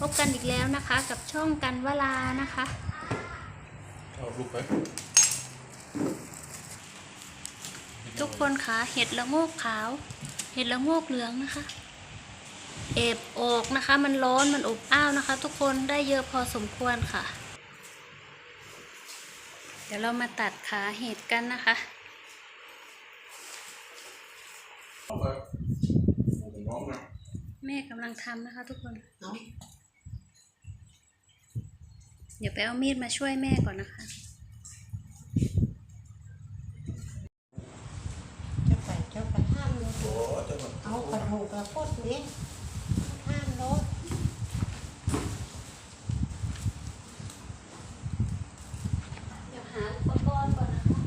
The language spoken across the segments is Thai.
พบกันอีกแล้วนะคะ กับช่องกันเวลานะคะเอาลูกไปทุกคนคะเห็ดละโงกขาว เห็ดละโงกเหลืองนะคะ เอบออกนะคะ มันร้อนมันอบอ้าวนะคะ ทุกคนได้เยอะพอสมควรค่ะ เดี๋ยวเรามาตัดขาเห็ดกันนะคะแม่กำลังทำนะคะทุกคน เดี๋ยวไปเอามีดมาช่วยแม่ก่อนนะคะจะไปเจ้าประท่านรถโอ้จะมาเอากระดูกกระพดนี้ท่านรถ เดี๋ยวหาอุปกรณ์ก่อนนะคะ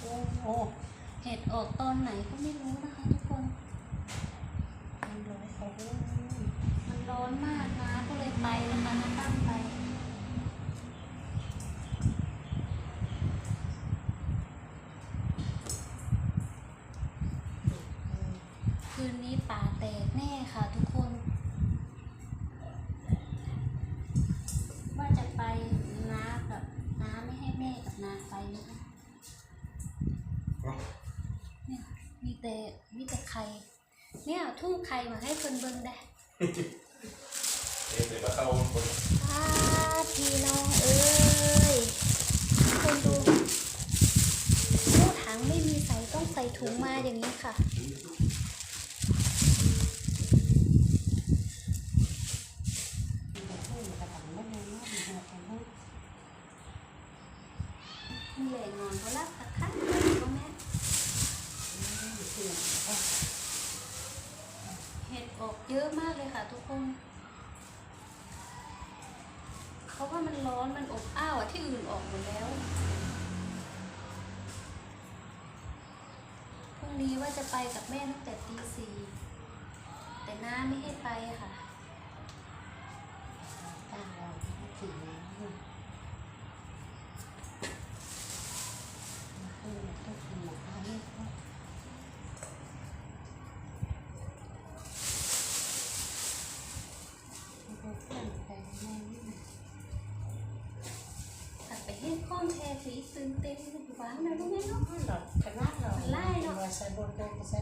โอ้โห เห็ดออกตอนไหนก็ไม่รู้นะคะ ทุกคน มันร้อยเขาด้วย มันร้อนมากนะก็เลยไปนะคะน้าตั้งไป คืนนี้ป่าแตกแน่ค่ะทุกคน ว่าจะไปน้ากับน้าไม่ให้ แม่กับนาไปนะคะเอาเนี่ยมีแต่มีแต่ไข่เนี่ยทุ่งไข่มาให้เพิ่นเบิ่งได้เอ๊ะเดี๋ยวมาเข้าคนพาพี่น้องเอ้ยทุกคนดูตู้ถังไม่มีใส่ต้องใส่ถุงมาอย่างนี้ค่ะ มันจะพูดกระดังไม่เลยเนาะมันหัวกันเนาะ มีเหล่งอนเขาลักคักคักก็แม่ เสียงเอา เห็ดออกเยอะมากเลยค่ะทุกคน เขาว่ามันร้อนมันอบอ้าวอะที่อื่นออกหมดแล้วพรุ่งนี้ว่าจะไปกับแม่ตั้งแต่ตีสี่แต่น้าไม่ให้ไปค่ะ ตึงเต็มอยู่บ้านนะรู้ไหมเนาะหลอดขนาดหลอดไล่เนอะใส่บนโต๊ะใส่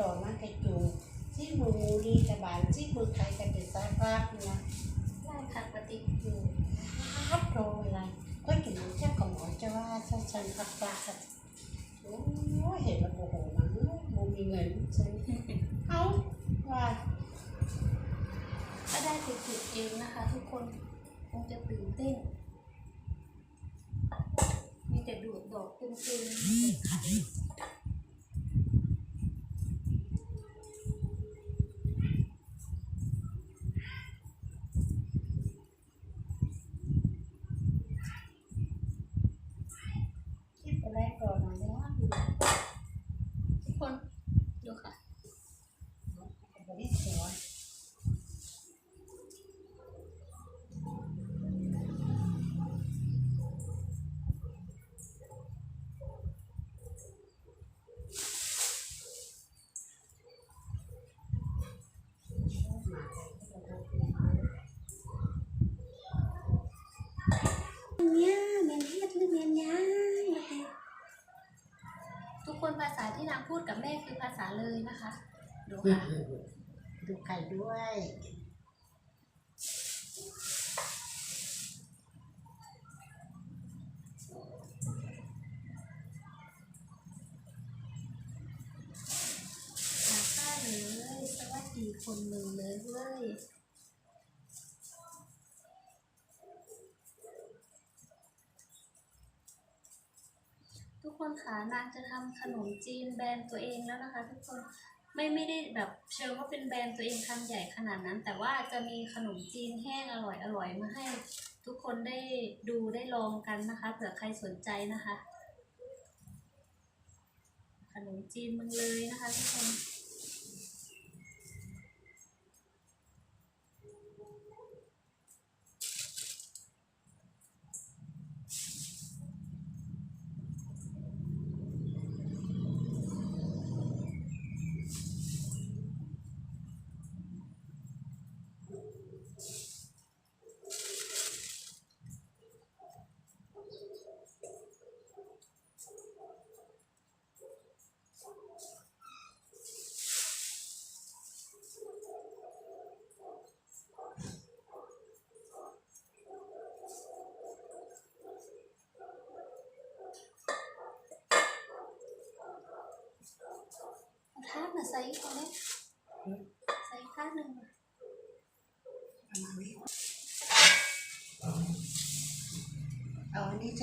ดอกมันกระจูที่มือดีกระบาลที่มือใครกันเป็นสายภาพนะไล่ขัดปฏิอยู่ฮัดโตอะไรก็กินเจ้าของหมอจะว่าฉันฉันพักปลาโอ้เห็นแล้วโอ้โหมันมันมีเงินใช่เอาว่าก็ได้ไปฝึกเองนะคะ ทุกคนคงจะตื่นเต้น จะดูดดอกตึงๆมีแต่ไข่ ที่ไปแรกก่อนนะเนี่ยว่า ทุกคนดูค่ะ บริสุทธิ์ เนี่ยเมนเฮ็ดหรือเมียนยางทุกคนภาษาที่นางพูดกับแม่คือภาษาเลยนะคะ ดูค่ะดูไข่ด้วยมาค่าเลยสวัสดีคนหนึ่งเลยเว้ย คนค่ะนางจะทำขนมจีนแบรนด์ตัวเองแล้วนะคะ ทุกคนไม่ไม่ได้แบบเชิงว่าเป็นแบรนด์ตัวเองทำใหญ่ขนาดนั้น แต่ว่าจะมีขนมจีนแห้งอร่อยอร่อยมาให้ทุกคนได้ดูได้ลองกันนะคะเผื่อใครสนใจนะคะ ขนมจีนมึงเลยนะคะทุกคน ใส่ตรงนี้ใส่ข้างหนึ่งประมาณนี้เอาอันนี้ใ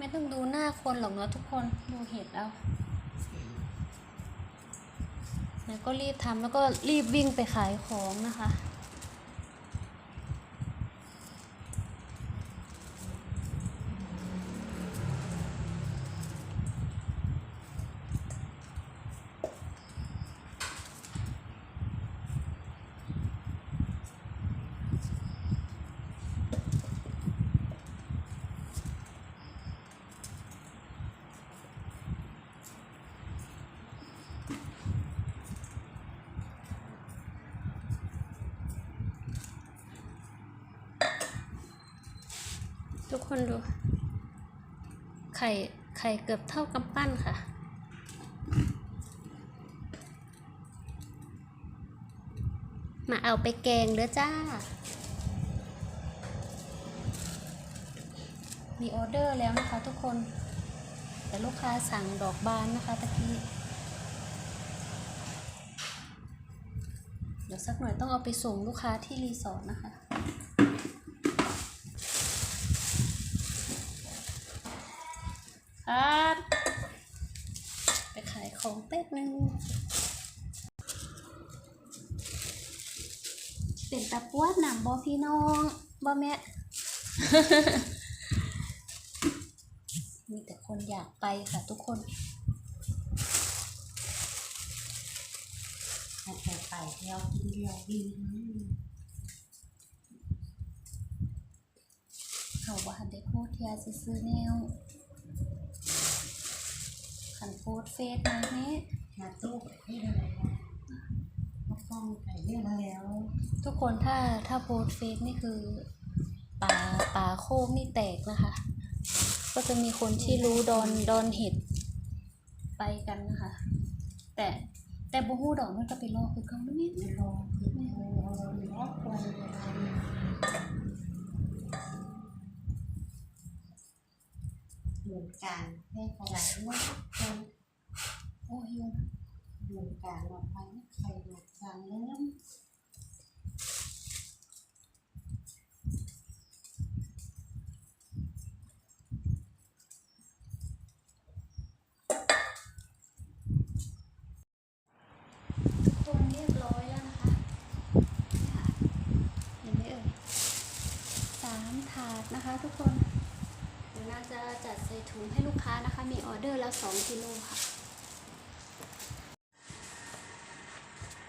ไม่ต้องดูหน้าคนหรอกเนาะทุกคนดูเห็ดเอาแล้วก็รีบทำแล้วก็รีบวิ่งไปขายของนะคะ คนดู ไข่ ไข่เกือบเท่ากำปั้นค่ะ มาเอาไปแกงเด้อจ้า มีออเดอร์แล้วนะคะทุกคน แต่ลูกค้าสั่งดอกบานนะคะตะกี้เดี๋ยวสักหน่อยต้องเอาไปส่งลูกค้าที่รีสอร์ทนะคะ ครับ ไปขายของแป๊บนึงเป็นตะปวดหนำบอพี่น้องบอแม่มีแต่คนอยากไปค่ะทุกคนไปไปเที่ยวกินเที่ยวกินเขาว่าเด็กโพสต์ยาสิซื้อแนว ขันโพสต์เฟซมาแม่มาตู้ที่อะไรนะมาฟ้องไก่เรื่องแล้ว ทุกคนถ้าถ้าโพสต์เฟซนี่คือป่าป่าโคกนี่แตกนะคะ ก็จะมีคนที่รู้ดอนดอนเห็ดไปกันนะคะ แต่แต่บูฮู้ดอกมันก็ไปรอคือเขาไม่แม่นไม่รอคือไม่รอรอควร เหมือนกันให้ขยายว่าคนโอ้ยุงเหมือนกันออกไปใครหนักจังเริ่มทุกคนเรียบร้อยแล้วนะคะค่ะเห็นไหมเอ่ยสามถาดนะคะทุกคน น่าจะจัดใส่ถุงให้ลูกค้านะคะ มีออเดอร์ละสองกิโลค่ะ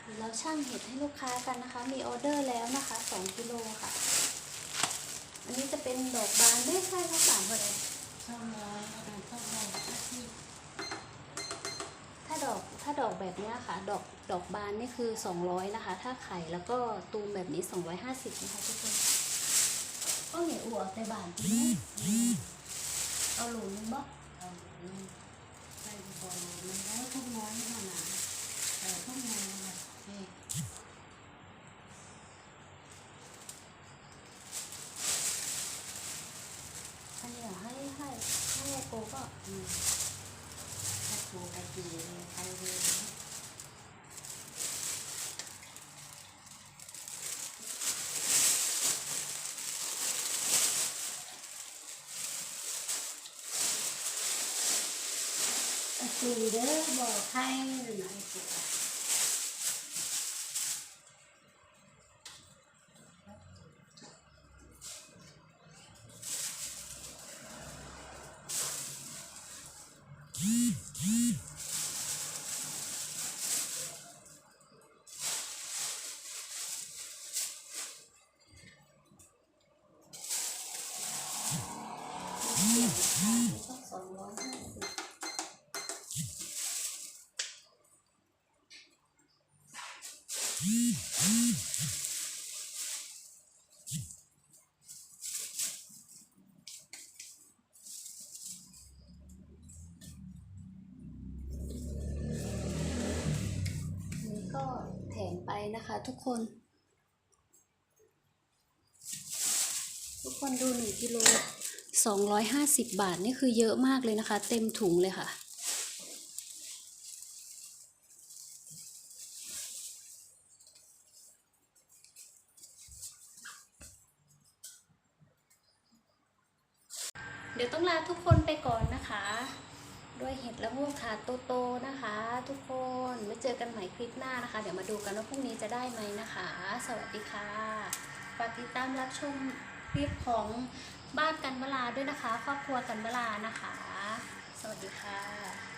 เดี๋ยวเราช่างเห็ดให้ลูกค้ากันนะคะ มีออเดอร์แล้วนะคะสองกิโลค่ะ อันนี้จะเป็นดอกบานไม่ใช่ข้าวสารอะไรช่องร้อยอะไรช่องร้อยที่ถ้าดอกถ้าดอกแบบนี้ค่ะ ดอกดอกบานนี่คือ 200 นะคะ ถ้าไข่แล้วก็ตูมแบบนี้ 250 นะคะทุกคนก็เหนียวอัวแต่บานทีนี้ เอาหลุมนึงบ่เอาหลุมใส่บอลมันได้ทุกน้อยขนาดแต่ทุกน้อยแบบเอ๊ะอันนี้ให้ให้ให้โกก็อืมให้โทรไปดีเลยไปเลย สีเด้อบอกให้ไม่ไหนสุดต้องสองร้อยห้าสิบ นี่ก็แถมไปนะคะทุกคน ทุกคนดูหนึ่งกิโลสองร้อยห้าสิบบาท นี่คือเยอะมากเลยนะคะ เต็มถุงเลยค่ะ ดี๋ยวต้องลาทุกคนไปก่อนนะคะ ด้วยเห็ดละโงกถาดโตๆนะคะ ทุกคนไว้เจอกันใหม่คลิปหน้านะคะ เดี๋ยวมาดูกันว่าพรุ่งนี้จะได้ไหมนะคะ สวัสดีค่ะฝากติดตามรับชมคลิปของบ้านกันเวลาด้วยนะคะ ครอบครัวกันเวลานะคะ สวัสดีค่ะ